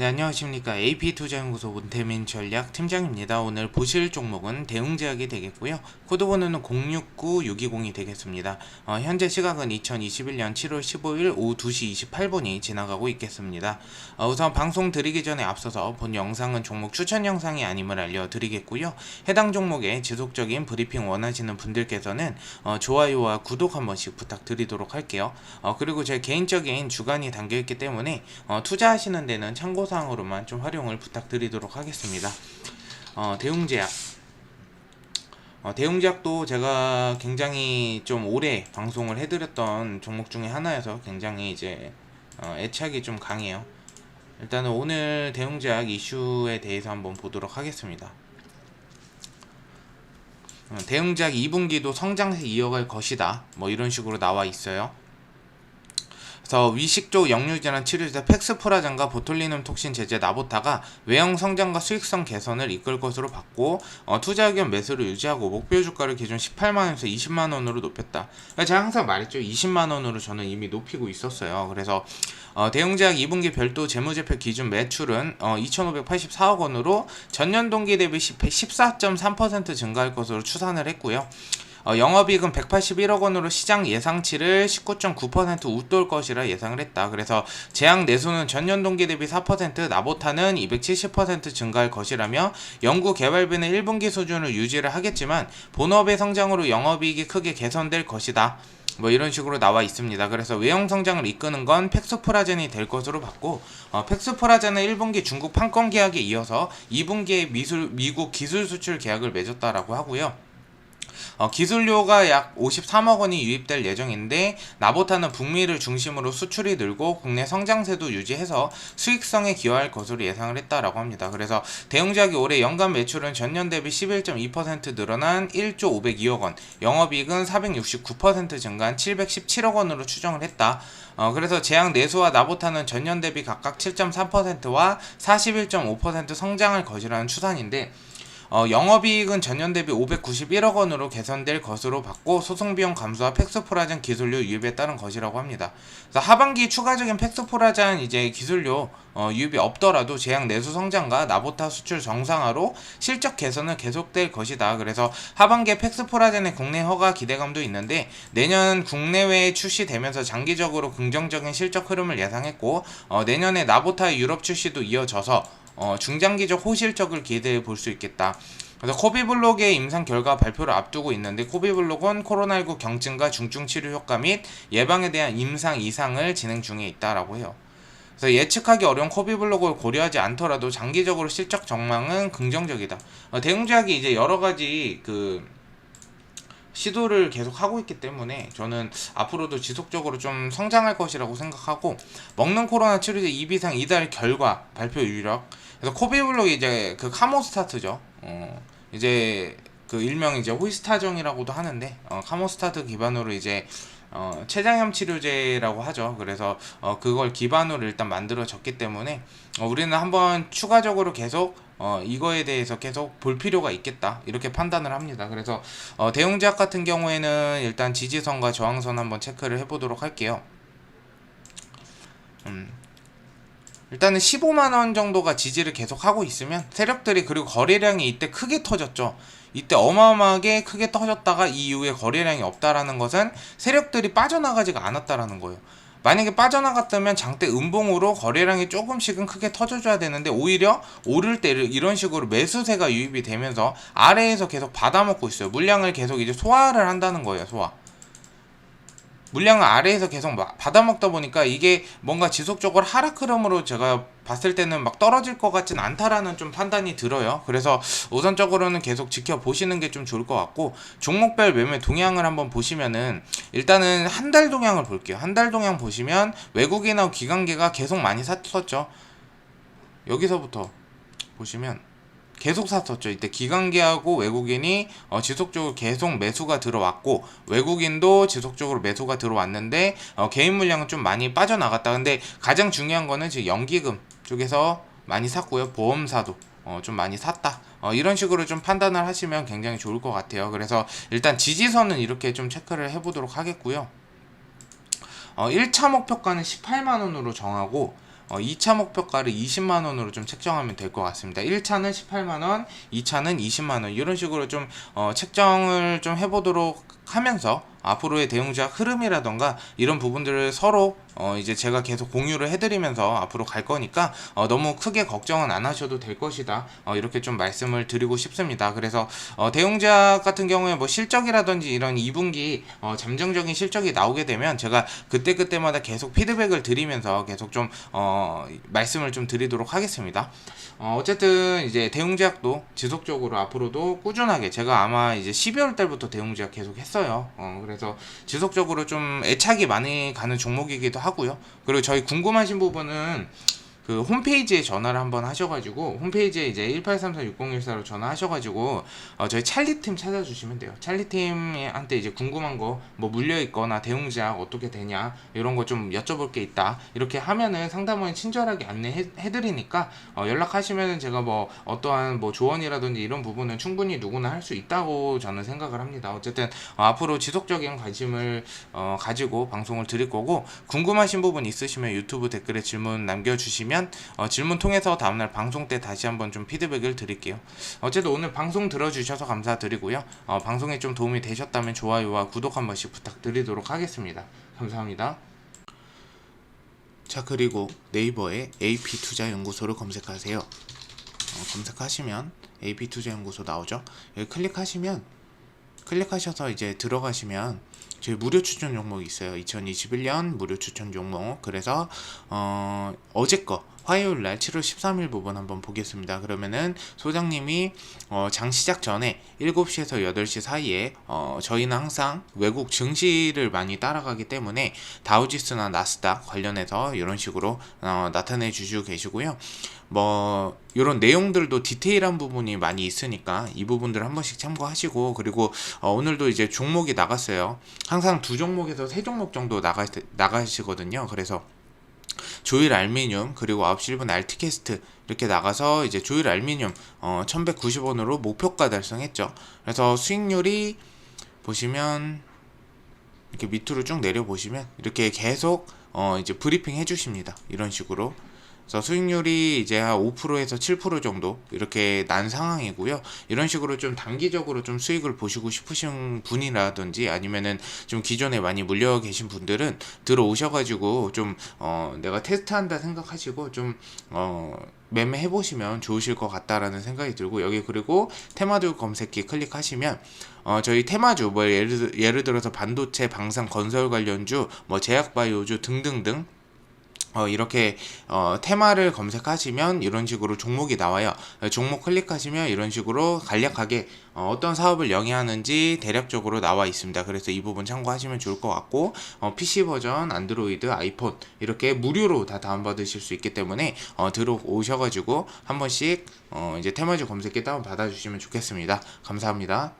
네, 안녕하십니까. AP투자연구소 문태민 전략 팀장입니다. 오늘 보실 종목은 대웅제약이 되겠고요. 코드번호는 069620이 되겠습니다. 어, 현재 시각은 2021년 7월 15일 오후 2시 28분이 지나가고 있겠습니다. 어, 우선 방송 드리기 전에 앞서서 본 영상은 종목 추천 영상이 아님을 알려드리겠고요. 해당 종목에 지속적인 브리핑 원하시는 분들께서는 어, 좋아요와 구독 한 번씩 부탁드리도록 할게요. 어, 그리고 제 개인적인 주관이 담겨있기 때문에 어, 투자하시는 데는 참고 사항으로만 좀 활용을 부탁드리도록 하겠습니다. 어, 대웅제약. 어, 대웅제약도 제가 굉장히 좀 오래 방송을 해드렸던 종목 중에 하나여서 굉장히 이제 어, 애착이 좀 강해요. 일단은 오늘 대웅제약 이슈에 대해서 한번 보도록 하겠습니다. 어, 대웅제약 2분기도 성장세 이어갈 것이다. 뭐 이런 식으로 나와 있어요. 그래서 위식적 역류질환 치료제 팩스프라젠과 보톨리눔 톡신 제제 나보타가 외형 성장과 수익성 개선을 이끌 것으로 봤고 어, 투자 의견 매수를 유지하고 목표 주가를 기존 18만 원에서 20만 원으로 높였다. 그러니까 제가 항상 말했죠. 20만 원으로 저는 이미 높이고 있었어요. 그래서 어, 대웅제약 2분기 별도 재무제표 기준 매출은 어, 2,584억 원으로 전년 동기 대비 14.3% 증가할 것으로 추산을 했고요. 어, 영업이익은 181억 원으로 시장 예상치를 19.9% 웃돌 것이라 예상을 했다. 그래서 제약 내수는 전년 동기 대비 4%, 나보타는 270% 증가할 것이라며 연구 개발비는 1분기 수준을 유지를 하겠지만 본업의 성장으로 영업이익이 크게 개선될 것이다. 뭐 이런 식으로 나와 있습니다. 그래서 외형 성장을 이끄는 건 팩스프라젠이 될 것으로 봤고 어, 팩스프라젠은 1분기 중국 판권 계약에 이어서 2분기에 미술, 미국 기술 수출 계약을 맺었다라고 하고요. 어, 기술료가 약 53억 원이 유입될 예정인데 나보타는 북미를 중심으로 수출이 늘고 국내 성장세도 유지해서 수익성에 기여할 것으로 예상을 했다라고 합니다. 그래서 대웅작이 올해 연간 매출은 전년 대비 11.2% 늘어난 1조 502억 원, 영업이익은 469% 증가한 717억 원으로 추정을 했다. 어, 그래서 제약 내수와 나보타는 전년 대비 각각 7.3%와 41.5% 성장할 것이라는 추산인데 어, 영업이익은 전년 대비 591억 원으로 개선될 것으로 봤고 소송비용 감소와 팩스포라젠 기술료 유입에 따른 것이라고 합니다. 그래서 하반기 추가적인 팩스포라젠 이제 기술료 어, 유입이 없더라도 제약 내수 성장과 나보타 수출 정상화로 실적 개선은 계속될 것이다. 그래서 하반기에 팩스포라젠의 국내 허가 기대감도 있는데 내년 국내외에 출시되면서 장기적으로 긍정적인 실적 흐름을 예상했고 어, 내년에 나보타의 유럽 출시도 이어져서 어, 중장기적 호실적을 기대해 볼 수 있겠다. 그래서 코비블록의 임상 결과 발표를 앞두고 있는데 코비블록은 코로나19 경증과 중증 치료 효과 및 예방에 대한 임상 이상을 진행 중에 있다라고 해요. 그래서 예측하기 어려운 코비블록을 고려하지 않더라도 장기적으로 실적 전망은 긍정적이다. 어, 대웅제약이 이제 여러 가지 그 시도를 계속 하고 있기 때문에 저는 앞으로도 지속적으로 좀 성장할 것이라고 생각하고 먹는 코로나 치료제 2비상 이달 결과 발표 유력. 그래서 코비블록이 이제 그 카모스타트죠. 어 이제 그 일명 이제 호이스타정이라고도 하는데 어 카모스타트 기반으로 이제 어, 췌장염 치료제라고 하죠. 그래서 어, 그걸 기반으로 일단 만들어졌기 때문에 어, 우리는 한번 추가적으로 계속 어, 이거에 대해서 계속 볼 필요가 있겠다 이렇게 판단을 합니다. 그래서 어, 대웅제약 같은 경우에는 일단 지지선과 저항선 한번 체크를 해보도록 할게요. 음. 일단은 15만원 정도가 지지를 계속 하고 있으면 세력들이 그리고 거래량이 이때 크게 터졌죠. 이때 어마어마하게 크게 터졌다가 이후에 거래량이 없다라는 것은 세력들이 빠져나가지가 않았다라는 거예요. 만약에 빠져나갔다면 장대 음봉으로 거래량이 조금씩은 크게 터져줘야 되는데 오히려 오를 때 이런 식으로 매수세가 유입이 되면서 아래에서 계속 받아먹고 있어요. 물량을 계속 이제 소화를 한다는 거예요. 소화. 물량을 아래에서 계속 받아먹다 보니까 이게 뭔가 지속적으로 하락 흐름으로 제가 봤을 때는 막 떨어질 것 같진 않다라는 좀 판단이 들어요. 그래서 우선적으로는 계속 지켜보시는 게 좀 좋을 것 같고 종목별 매매 동향을 한번 보시면은 일단은 한 달 동향을 볼게요. 한 달 동향 보시면 외국인하고 기관계가 계속 많이 샀었죠. 여기서부터 보시면 계속 샀었죠. 이때 기관계하고 외국인이 어, 지속적으로 계속 매수가 들어왔고 외국인도 지속적으로 매수가 들어왔는데 어, 개인 물량은 좀 많이 빠져나갔다. 근데 가장 중요한 거는 지금 연기금 쪽에서 많이 샀고요. 보험사도 어, 좀 많이 샀다. 어, 이런 식으로 좀 판단을 하시면 굉장히 좋을 것 같아요. 그래서 일단 지지선은 이렇게 좀 체크를 해보도록 하겠고요. 어, 1차 목표가는 18만원으로 정하고 어, 2차 목표가를 20만 원으로 좀 책정하면 될 것 같습니다. 1차는 18만 원, 2차는 20만 원 이런 식으로 좀 어, 책정을 좀 해보도록 하면서 앞으로의 대응작 흐름이라던가 이런 부분들을 서로 어 이제 제가 계속 공유를 해드리면서 앞으로 갈 거니까 어 너무 크게 걱정은 안 하셔도 될 것이다. 어 이렇게 좀 말씀을 드리고 싶습니다. 그래서 어 대응작 같은 경우에 뭐 실적이라든지 이런 2분기 어 잠정적인 실적이 나오게 되면 제가 그때 그때마다 계속 피드백을 드리면서 계속 좀 어 말씀을 좀 드리도록 하겠습니다. 어 어쨌든 이제 대응제약도 지속적으로 앞으로도 꾸준하게 제가 아마 이제 12월 달부터 대응제약 계속 했어요. 어 그래서 지속적으로 좀 애착이 많이 가는 종목이기도 하고요. 그리고 저희 궁금하신 부분은 그 홈페이지에 전화를 한번 하셔가지고 홈페이지에 이제 18346014로 전화하셔가지고 어 저희 찰리팀 찾아주시면 돼요. 찰리팀한테 이제 궁금한 거 뭐 물려 있거나 대응제약 어떻게 되냐 이런 거 좀 여쭤볼 게 있다 이렇게 하면은 상담원 친절하게 안내해 드리니까 어 연락하시면은 제가 뭐 어떠한 뭐 조언이라든지 이런 부분은 충분히 누구나 할 수 있다고 저는 생각을 합니다. 어쨌든 어 앞으로 지속적인 관심을 어 가지고 방송을 드릴 거고 궁금하신 부분 있으시면 유튜브 댓글에 질문 남겨주시면 어 질문 통해서 다음날 방송 때 다시 한번 좀 피드백을 드릴게요. 어쨌든 오늘 방송 들어주셔서 감사드리고요. 어 방송에 좀 도움이 되셨다면 좋아요와 구독 한 번씩 부탁드리도록 하겠습니다. 감사합니다. 자 그리고 네이버에 AP투자연구소를 검색하세요. 어, 검색하시면 AP투자연구소 나오죠. 여기 클릭하시면 클릭하셔서 이제 들어가시면 저희 무료 추천 종목이 있어요. 2021년 무료 추천 종목. 그래서 어 어제 거 화요일 날 7월 13일 부분 한번 보겠습니다. 그러면은 소장님이 어, 장 시작 전에 7시에서 8시 사이에 어, 저희는 항상 외국 증시를 많이 따라가기 때문에 다우지수나 나스닥 관련해서 이런 식으로 어, 나타내 주시고 계시고요. 뭐 이런 내용들도 디테일한 부분이 많이 있으니까 이 부분들 한 번씩 참고하시고 그리고 어, 오늘도 이제 종목이 나갔어요. 항상 두 종목에서 세 종목 정도 나가 나가시거든요. 그래서 조일 알미늄 그리고 9시 1분 알티캐스트 이렇게 나가서 이제 조일 알미늄 어 1190원으로 목표가 달성했죠. 그래서 수익률이 보시면 이렇게 밑으로 쭉 내려 보시면 이렇게 계속 어 이제 브리핑 해 주십니다. 이런 식으로 그래서 수익률이 이제 한 5%에서 7% 정도 이렇게 난 상황이고요. 이런 식으로 좀 단기적으로 좀 수익을 보시고 싶으신 분이라든지 아니면은 좀 기존에 많이 물려 계신 분들은 들어오셔가지고 좀 어 내가 테스트한다 생각하시고 좀어 매매해 보시면 좋으실 것 같다라는 생각이 들고 여기 그리고 테마주 검색기 클릭하시면 어 저희 테마주 뭐 예를 들- 예를 들어서 반도체, 방산, 건설 관련주, 뭐 제약 바이오주 등등등 어, 이렇게 어, 테마를 검색하시면 이런 식으로 종목이 나와요. 어, 종목 클릭하시면 이런 식으로 간략하게 어, 떤 사업을 영위하는지 대략적으로 나와 있습니다. 그래서 이 부분 참고하시면 좋을 것 같고 어, PC 버전, 안드로이드, 아이폰 이렇게 무료로 다 다운받으실 수 있기 때문에 어, 들어오셔가지고 한 번씩 어, 이제 테마주 검색기 다운 받아주시면 좋겠습니다. 감사합니다.